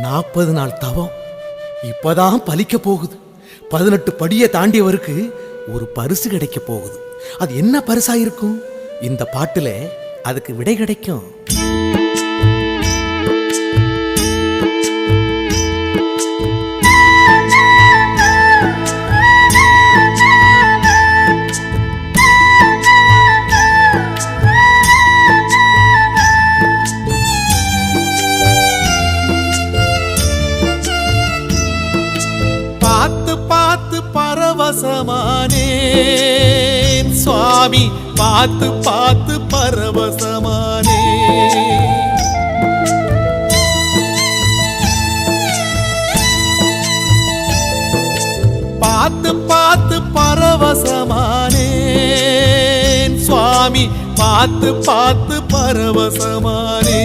நாற்பது நாள் தவம். இப்பதான் பலிக்க போகுது. பதினெட்டு படியை தாண்டியவருக்கு ஒரு பரிசு கிடைக்க போகுது. அது என்ன பரிசா இருக்கும் இந்த பாட்டுல அதுக்கு விடை கிடைக்கும். பார்த்து பார்த்து பரவசமானேன். சுவாமி பார்த்து பார்த்து பரவசமானே. பார்த்து பார்த்து பரவசமானேன். சுவாமி பார்த்து பார்த்து பரவசமானே